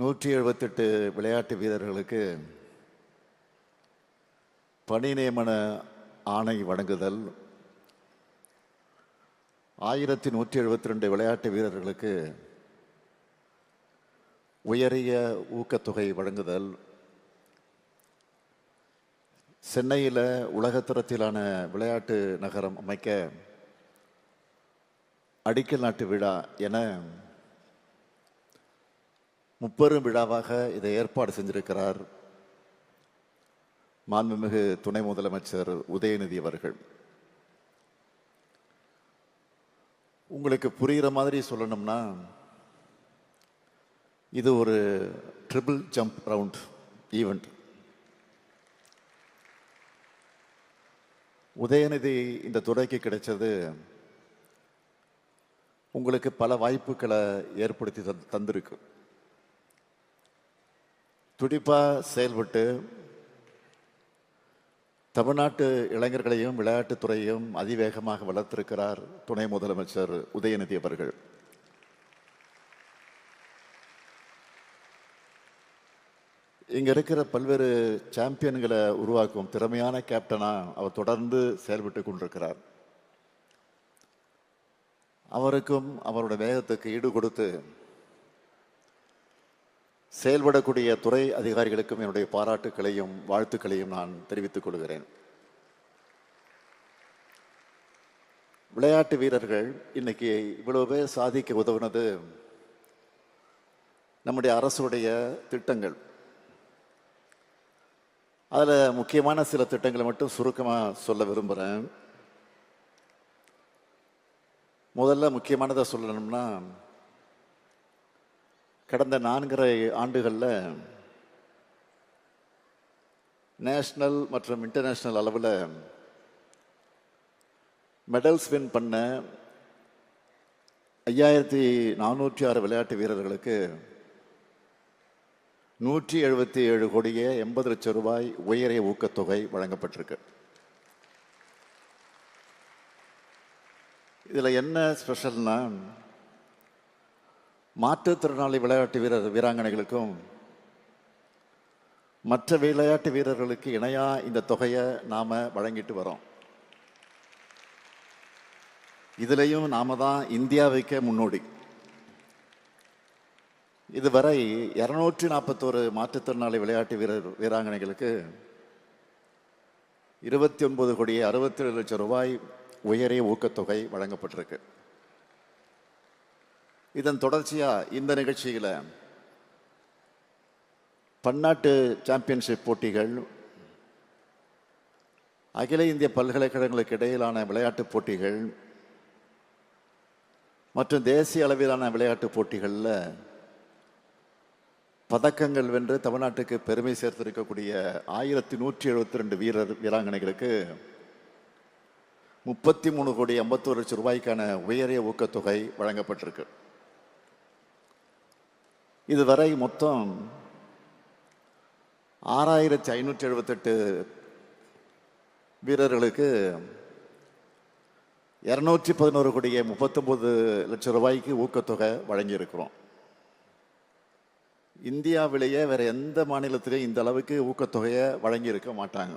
நூற்றி எழுபத்தெட்டு விளையாட்டு வீரர்களுக்கு பணி நியமன ஆணை வழங்குதல். ஆயிரத்தி நூற்றி எழுபத்தி ரெண்டு விளையாட்டு வீரர்களுக்கு உயரிய ஊக்கத்தொகை வழங்குதல். சென்னையில் உலகத்தரத்திலான விளையாட்டு நகரம் அமைக்க அடிக்கல் நாட்டு விழா என முப்பெரும் விழாவாக இதை ஏற்பாடு செஞ்சிருக்கிறார் மாண்புமிகு துணை முதலமைச்சர் உதயநிதி அவர்கள். உங்களுக்கு புரிகிற மாதிரி சொல்லணும்னா இது ஒரு triple jump round event Udhayanidhi இந்த துறைக்கு கிடைச்சது உங்களுக்கு பல வாய்ப்புகளை ஏற்படுத்தி தந்- தந்திருக்கு. துடிப்பாக செயல்பட்டு தமிழ்நாட்டு இளைஞர்களையும் விளையாட்டுத்துறையும் அதிவேகமாக வளர்த்திருக்கிறார் துணை முதலமைச்சர் உதயநிதி அவர்கள். இங்கே இருக்கிற பல்வேறு சாம்பியன்களை உருவாக்கும் திறமையான கேப்டனா அவர் தொடர்ந்து செயல்பட்டு கொண்டிருக்கிறார். அவருக்கும் அவருடைய வேகத்துக்கு ஈடு கொடுத்து செயல்படக்கூடிய துறை அதிகாரிகளுக்கும் என்னுடைய பாராட்டுக்களையும் வாழ்த்துக்களையும் நான் தெரிவித்துக் கொள்கிறேன். விளையாட்டு வீரர்கள் இன்னைக்கு இவ்வளவு பேர் சாதிக்க உதவுனது நம்முடைய அரசுடைய திட்டங்கள். அதில் முக்கியமான சில திட்டங்களை மட்டும் சுருக்கமாக சொல்ல விரும்புகிறேன் முதல்ல முக்கியமானதை சொல்லணும்னா கடந்த நான்கரை ஆண்டுகளில் நேஷ்னல் மற்றும் இன்டர்நேஷ்னல் அளவில் மெடல்ஸ் வின் பண்ண ஐயாயிரத்தி நானூற்றி ஆறு விளையாட்டு வீரர்களுக்கு நூற்றி எழுபத்தி ஏழு கோடியே எண்பது லட்சம் ரூபாய் உயரிய ஊக்கத்தொகை வழங்கப்பட்டிருக்கு. இதில் என்ன ஸ்பெஷல்னால் மாற்றுத்திறனாளி விளையாட்டு வீரர் வீராங்கனைகளுக்கும் மற்ற விளையாட்டு வீரர்களுக்கு இணையாக இந்த தொகையை நாம் வழங்கிட்டு வரோம். இதுலேயும் நாம தான் இந்தியாவுக்கே முன்னோடி. இதுவரை இருநூற்றி நாற்பத்தோரு மாற்றுத்திறனாளி விளையாட்டு வீரர் வீராங்கனைகளுக்கு இருபத்தி ஒன்பது கோடியே அறுபத்தி ஏழு லட்சம் ரூபாய் உயரிய ஊக்கத்தொகை வழங்கப்பட்டிருக்கு. இதன் தொடர்ச்சியாக இந்த நிகழ்ச்சியில் பன்னாட்டு சாம்பியன்ஷிப் போட்டிகள் அகில இந்திய பல்கலைக்கழகங்களுக்கு இடையிலான விளையாட்டுப் போட்டிகள் மற்றும் தேசிய அளவிலான விளையாட்டுப் போட்டிகளில் பதக்கங்கள் வென்று தமிழ்நாட்டுக்கு பெருமை சேர்த்திருக்கக்கூடிய ஆயிரத்தி நூற்றி எழுபத்தி ரெண்டு வீரர் வீராங்கனைகளுக்கு முப்பத்தி மூணு கோடி ஐம்பத்தோரு லட்சம் ரூபாய்க்கான உயரிய ஊக்கத்தொகை வழங்கப்பட்டிருக்கு. இதுவரை மொத்தம் ஆறாயிரத்தி ஐநூற்றி எழுபத்தெட்டு வீரர்களுக்கு இரநூற்றி பதினோரு கோடியே முப்பத்தொம்பது லட்சம் ரூபாய்க்கு ஊக்கத்தொகை வழங்கியிருக்கிறோம். இந்தியாவிலேயே வேறு எந்த மாநிலத்திலையும் இந்த அளவுக்கு ஊக்கத்தொகையை வழங்கியிருக்க மாட்டாங்க.